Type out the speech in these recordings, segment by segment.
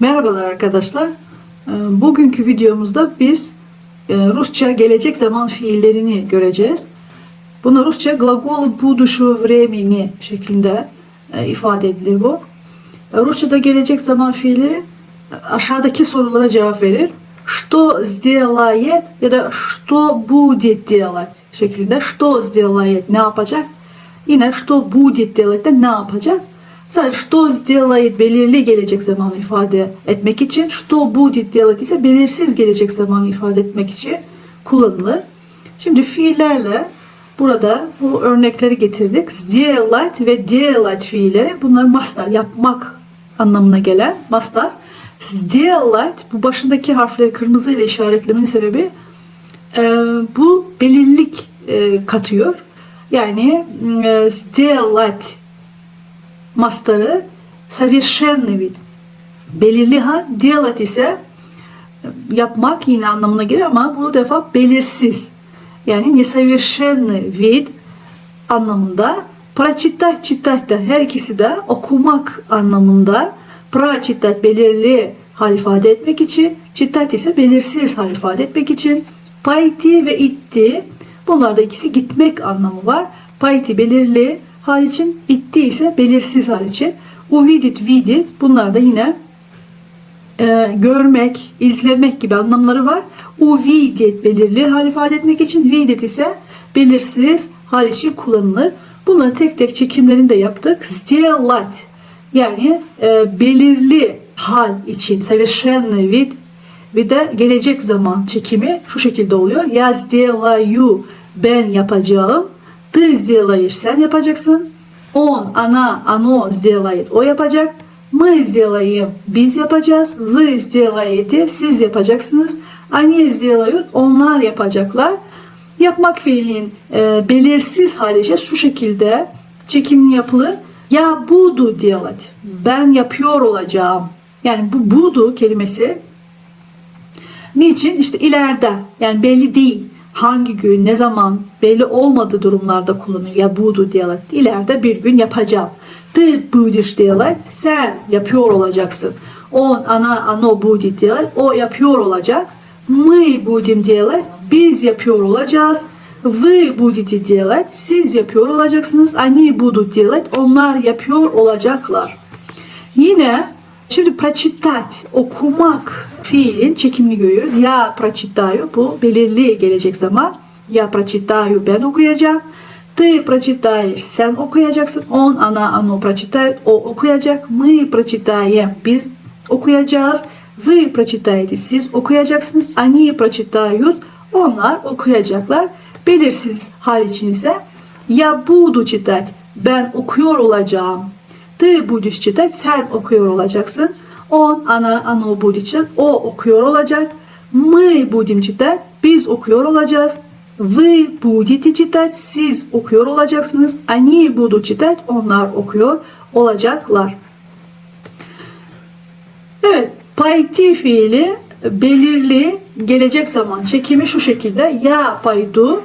Merhabalar arkadaşlar. Ee, Bugünkü videomuzda biz e, Rusça gelecek zaman fiillerini göreceğiz. Buna Rusça gлагол будущего времени şeklinde e, ifade edilir bu. E, Rusça'da gelecek zaman fiilleri e, aşağıdaki sorulara cevap verir. Что сделает ya da что будет делать şeklinde. Что сделает ne yapacak? Yine что будет делать de ne yapacak? Sadece что сделает belirli gelecek zamanı ifade etmek için, что будет делать ise belirsiz gelecek zamanı ifade etmek için kullanılır. Şimdi fiillerle burada bu örnekleri getirdik. Сделать ve делать fiilleri bunlar mastar, yapmak anlamına gelen mastar. Сделать bu başındaki harfleri kırmızı ile işaretlemenin sebebi e, bu belirlilik e, katıyor. Yani e, сделать mastarı совершенный вид. Belirli hal, делать ise e, yapmak yine anlamına gelir ama bu defa belirsiz. Yani несовершенный вид anlamında. Прочитать, читать da her ikisi de okumak anlamında. Прочитать belirli hal ifade etmek için, читать ise belirsiz hal ifade etmek için. Пойти ve itti bunlar da ikisi gitmek anlamı var. Пойти belirli hal için, itti ise belirsiz hal için. Увидеть, видеть bunlar da yine e, görmek, izlemek gibi anlamları var. Увидеть belirli hal ifade etmek için, видеть ise belirsiz hal için kullanılır. Bunların tek tek çekimlerini de yaptık. Сделать yani e, belirli hal için, совершенный вид bir de gelecek zaman çekimi şu şekilde oluyor. Я сделаю ben yapacağım. Ты сделаешь sen yapacaksın. Он, она, оно сделает o yapacak. Мы сделаем biz yapacağız. Вы сделаете siz yapacaksınız. Они сделают onlar yapacaklar. Yapmak fiilin e, belirsiz hali şu şekilde çekimli yapılır. Ya budu делать. Ben yapıyor olacağım. Yani bu budu kelimesi niçin? İşte ileride yani belli değil. Hangi gün, ne zaman belli olmadığı durumlarda kullanıyor. Ya budu делать. İleride bir gün yapacağım. Ты будешь делать. Sen yapıyor olacaksın. Он, она, оно будет делать. O yapıyor olacak. Мы будем делать. Biz yapıyor olacağız. Вы будете делать. Siz yapıyor olacaksınız. Они будут делать. Onlar yapıyor olacaklar. Yine şimdi прочитать, okumak fiilin çekimini görüyoruz. Ya прочитаю bu belirli gelecek zaman. Ya прочитаю ben okuyacağım. Ты прочитаешь sen okuyacaksın. Он, она, оно прочитает o okuyacak. Мы прочитаем biz okuyacağız. Вы прочитаете siz okuyacaksınız. Они прочитают onlar okuyacaklar. Belirsiz hal için ise я буду читать ben okuyor olacağım. Ты будешь читать sen okuyor olacaksın. Он, она, оно будет читать o okuyor olacak. Мы будем читать biz okuyor olacağız. Вы будете читать siz okuyor olacaksınız. Они будут читать onlar okuyor olacaklar. Evet, payti fiili belirli gelecek zaman çekimi şu şekilde. Ya paydu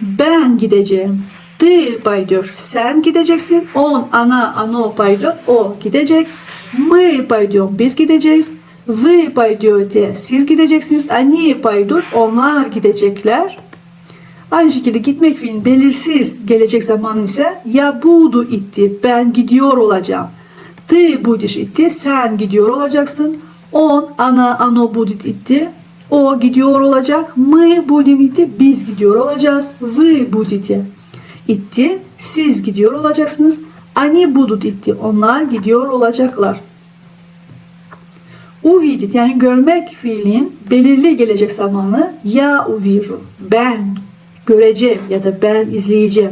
ben gideceğim. Ты пойдешь sen gideceksin. Он, она, оно пойдет o gidecek. Мы пойдем biz gideceğiz. Вы пойдете siz gideceksiniz. Они пойдут onlar gidecekler. Aynı şekilde gitmek fiilin belirsiz gelecek zaman ise ya budu itti ben gidiyor olacağım. Ты будешь itti sen gidiyor olacaksın. On, ana, ano budit itti. O gidiyor olacak. Мы будем itti biz gidiyor olacağız. Вы будете itti siz gidiyor olacaksınız. Ani budut itti. Onlar gidiyor olacaklar. Uvidit yani görmek fiilin belirli gelecek zamanı ya uviru ben göreceğim ya da ben izleyeceğim.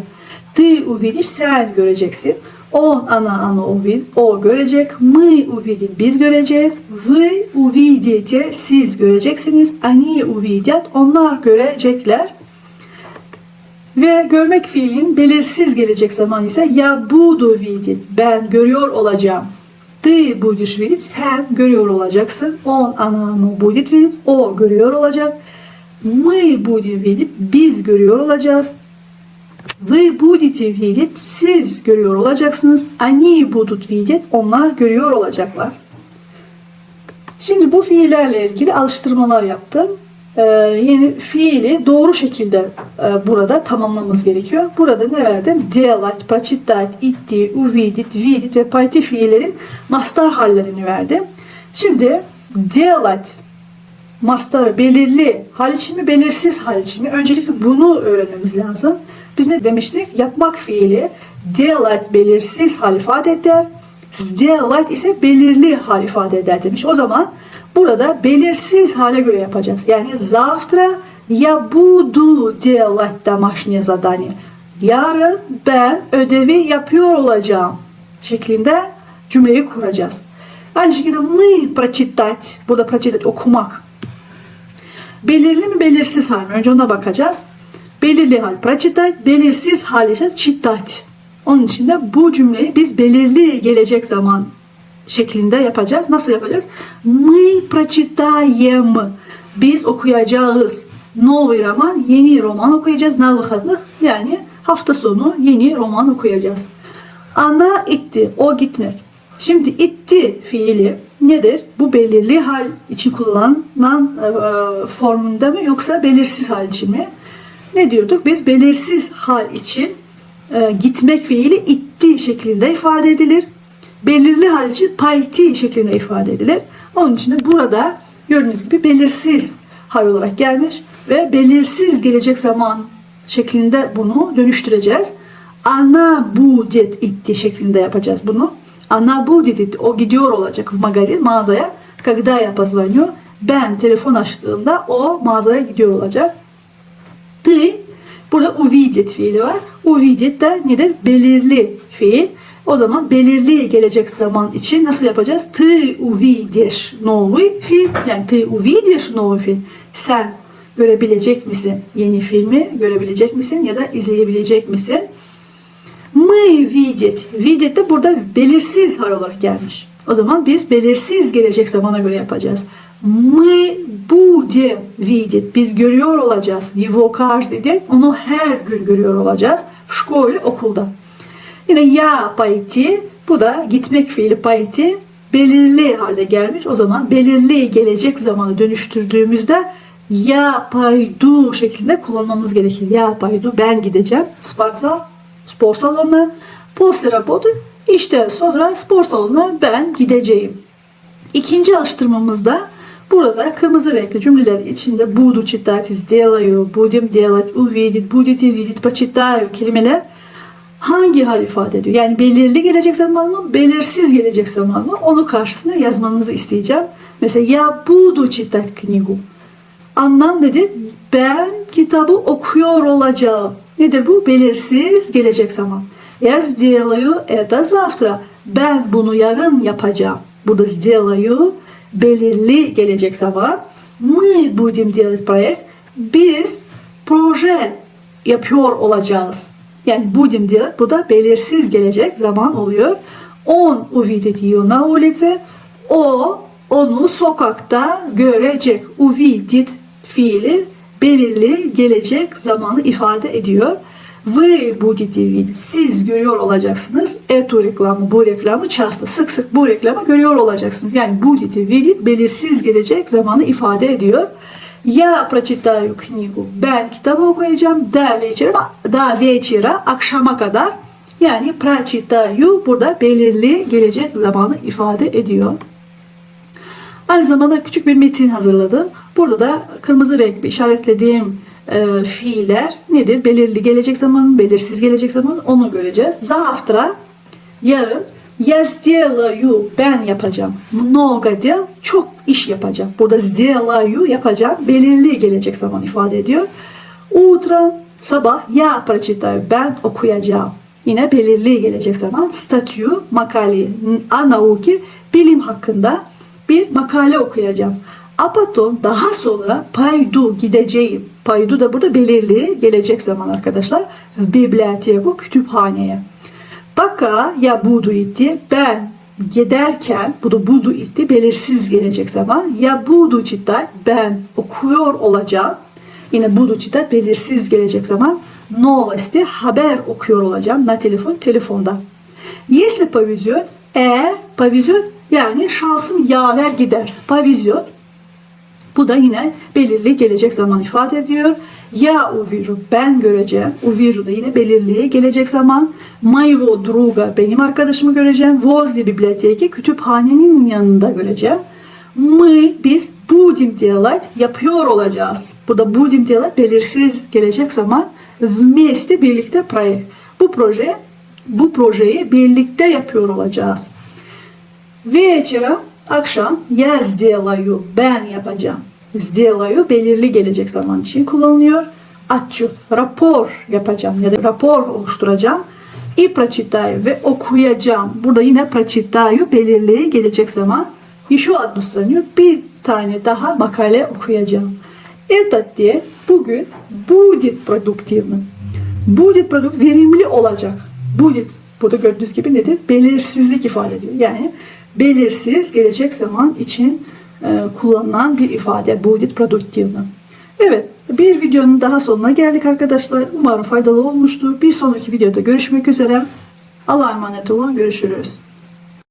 Ty uvidiş sen göreceksin. On ana ana uvid o görecek. Mı uvidin biz göreceğiz. Vı uvidite siz göreceksiniz. Ani uvidiyat onlar görecekler. Ve görmek fiilin belirsiz gelecek zaman ise ya budu видеть. Ben görüyor olacağım. Ты будешь видеть. Sen görüyor olacaksın. Он, она, оно будет видеть. O görüyor olacak. Мы будем видеть. Biz görüyor olacağız. Вы будете видеть. Siz görüyor olacaksınız. Они будут видеть. Onlar görüyor olacaklar. Şimdi bu fiillerle ilgili alıştırmalar yaptım. e, yeni fiili doğru şekilde e, burada tamamlamamız gerekiyor. Burada ne verdim? Diyalat, paçittat, itti, uvidit, vidit ve payti fiillerin mastar hallerini verdim. Şimdi diyalat mastar belirli hal için mi belirsiz hal için mi? Öncelikle bunu öğrenmemiz lazım. Biz ne demiştik? Yapmak fiili diyalat belirsiz hal ifade eder. Diyalat ise belirli hal ifade eder demiş. O zaman burada belirsiz hale göre yapacağız. Yani завтра я буду делать домашнее задание. Yarın ben ödevi yapıyor olacağım şeklinde cümleyi kuracağız. Aynı şekilde мы прочитать, burada прочитать okumak. Belirli mi belirsiz hal mi? Önce ona bakacağız. Belirli hal прочитать, belirsiz hal ise читать. Onun için de bu cümleyi biz belirli gelecek zaman şeklinde yapacağız. Nasıl yapacağız? Мы прочитаем. Biz okuyacağız. Новый roman, yeni roman okuyacağız. На выходных yani hafta sonu yeni roman okuyacağız. Ana itti, o gitmek. Şimdi itti fiili nedir? Bu belirli hal için kullanılan e, formunda mı yoksa belirsiz hal için mi? Ne diyorduk? Biz belirsiz hal için e, gitmek fiili itti şeklinde ifade edilir. Belirli hal için payti şeklinde ifade edilir. Onun için de burada gördüğünüz gibi belirsiz hal olarak gelmiş ve belirsiz gelecek zaman şeklinde bunu dönüştüreceğiz. Ana будет itti şeklinde yapacağız bunu. Она будет itti. O gidiyor olacak magazin mağazaya. Когда я позвоню ben telefon açtığımda o mağazaya gidiyor olacak. Ты burada увидит fiili var. Увидит de nedir? Belirli fiil. O zaman belirli gelecek zaman için nasıl yapacağız? Ты увидишь новый film. Yani ты увидишь новый film. Sen görebilecek misin yeni filmi? Görebilecek misin ya da izleyebilecek misin? Мы видеть. Видеть de burada belirsiz hal olarak gelmiş. O zaman biz belirsiz gelecek zamana göre yapacağız. Мы будем видеть. Biz görüyor olacağız. Его каждый день. Onu her gün görüyor olacağız. В школе, okulda. Yine ya payiti. Bu da gitmek fiili payiti. Belirli halde gelmiş. O zaman belirli gelecek zamanı dönüştürdüğümüzde ya paydu şeklinde kullanmamız gerekir. Ya paydu ben gideceğim. Spatsa spor salonuna. После работы işten sonra spor salonuna ben gideceğim. İkinci alıştırmamızda burada kırmızı renkli cümleler içinde буду читать, сделаю, будем делать, увидеть, будете видеть, почитаю kelimeler hangi hal ifade ediyor? Yani belirli gelecek zaman mı, belirsiz gelecek zaman mı? Onu karşısına yazmanızı isteyeceğim. Mesela ya буду читать книгу. Anlam nedir? Ben kitabı okuyor olacağım. Nedir bu? Belirsiz gelecek zaman. Я сделаю это завтра. Ben bunu yarın yapacağım. Burada сделаю belirli gelecek zaman. Мы будем делать проект. Biz proje yapıyor olacağız. Yani будем делать bu da belirsiz gelecek zaman oluyor. Он увидит ее на улице. O onu sokakta görecek. Увидит fiili belirli gelecek zamanı ifade ediyor. Вы будете видеть. Siz görüyor olacaksınız. Эту reklamı, bu reklamı часто, sık sık bu reklamı görüyor olacaksınız. Yani будете видеть belirsiz gelecek zamanı ifade ediyor. Я прочитаю книгу. Ben kitabı okuyacağım. Da вечера, da вечера, akşama kadar. Yani прочитаю burada belirli gelecek zamanı ifade ediyor. Aynı zamanda küçük bir metin hazırladım. Burada da kırmızı renkli işaretlediğim e, fiiller nedir? Belirli gelecek zaman, belirsiz gelecek zaman onu göreceğiz. Завтра yarın я сделаю ben yapacağım. Много дел çok iş yapacağım. Burada сделаю yapacağım belirli gelecek zaman ifade ediyor. Утром sabah я прочитаю ben okuyacağım. Yine belirli gelecek zaman statü, makale, anauki bilim hakkında bir makale okuyacağım. Apaton daha sonra paydu gideceğim. Paydu da burada belirli gelecek zaman arkadaşlar. Biblioteku kütüphaneye. Baka ya budu itti. Ben giderken bu da budu itti belirsiz gelecek zaman. Ya budu çitat ben okuyor olacağım. Yine budu çitat belirsiz gelecek zaman. Novosti haber okuyor olacağım. Na telefon telefonda. Если повезет, eğer повезет Yani şansım yaver giderse. Pavizyon. Bu da yine belirli gelecek zaman ifade ediyor. Ya uviru ben göreceğim. Uviru da yine belirli gelecek zaman. Moего друга benim arkadaşımı göreceğim. Возле библиотеки kütüphanenin yanında göreceğim. Мы biz будем делать yapıyor olacağız. Burada будем делать belirsiz gelecek zaman. Вместе birlikte proje. Bu proje bu projeyi birlikte yapıyor olacağız. Вечером akşam я сделаю ben yapacağım. Сделаю belirli gelecek zaman için kullanılıyor. Отчет, rapor yapacağım ya da rapor oluşturacağım. И прочитаю ve okuyacağım. Burada yine прочитаю belirli gelecek zaman. Еще одну страницу bir tane daha makale okuyacağım. Этот diye bugün будет продуктивным. Будет produkt verimli olacak. Будет burada gördüğünüz gibi nedir? Belirsizlik ifade ediyor. Yani belirsiz gelecek zaman için e, kullanılan bir ifade. Будет продуктивным. Evet, bir videonun daha sonuna geldik arkadaşlar. Umarım faydalı olmuştur. Bir sonraki videoda görüşmek üzere. Allah'a emanet olun. Görüşürüz.